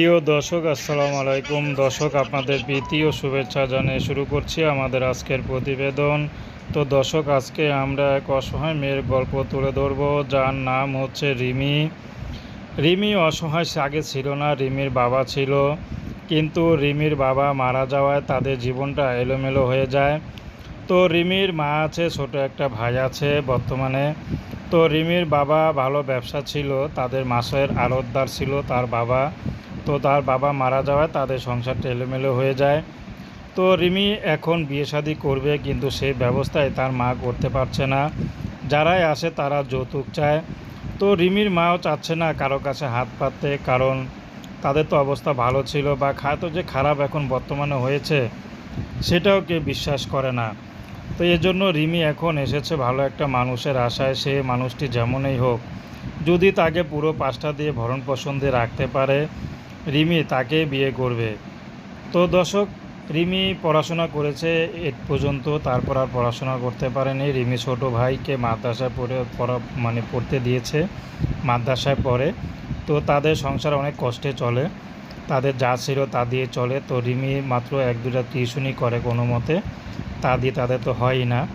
প্রিয় দর্শক, আসসালামু আলাইকুম। দর্শক, আপনাদের প্রীতি ও শুভেচ্ছা জানিয়ে শুরু করছি আমাদের আজকের প্রতিবেদন। তো দর্শক, আজকে আমরা এক অসহায় মেয়ের গল্প তুলে ধরব, যার নাম হচ্ছে রিমি। রিমি অসহায় আগে ছিল না, রিমির বাবা ছিল। কিন্তু রিমির বাবা মারা যাওয়ায় তাদের জীবনটা এলোমেলো হয়ে যায়। তো রিমির মা আছে, ছোট একটা ভাই আছে বর্তমানে। তো রিমির বাবা ভালো ব্যবসা ছিল, তাদের মাসের আড়তদার ছিল তার বাবা। তো তার বাবা মারা যাওয়ায় তাদের সংসারটা এলোমেলো হয়ে যায়। তো রিমি এখন বিয়ে শাদী করবে, কিন্তু সেই ব্যবস্থায় তার মা করতে পারছে না। যারাই আসে তারা যৌতুক চায়। তো রিমির মাও চাচ্ছে না কারও কাছে হাত পাততে, কারণ তাদের তো অবস্থা ভালো ছিল বা খায়তো যে খারাপ এখন বর্তমানে হয়েছে, সেটাও কেউ বিশ্বাস করে না। তো এজন্য রিমি এখন এসেছে ভালো একটা মানুষের আশায়, সে মানুষটি যেমনই হোক, যদি তাকে পুরো পাঁচটা দিয়ে ভরণ পোষণ দিয়ে রাখতে পারে রিমি তাকে বিয়ে করবে। তো দর্শক, রিমি পড়াশোনা করেছে এ পর্যন্ত, তারপর আর পড়াশোনা করতে পারেনি। রিমি ছোট ভাইকে মাদ্রাসায় পড়ে, পড়া মানে পড়তে দিয়েছে মাদ্রাসায় পড়ে। তো তাদের সংসার অনেক কষ্টে চলে। তাদের যা ছিল তা দিয়ে চলে। তো রিমি মাত্র এক দুটা টিউশনই করে কোনো মতে। তা দিয়ে তাদের তো হয়ই না।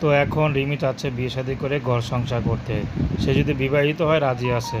তো এখন রিমি চাচ্ছে বিয়ে করে ঘর সংসার করতে। সে যদি বিবাহিত হয়, রাজি আছে।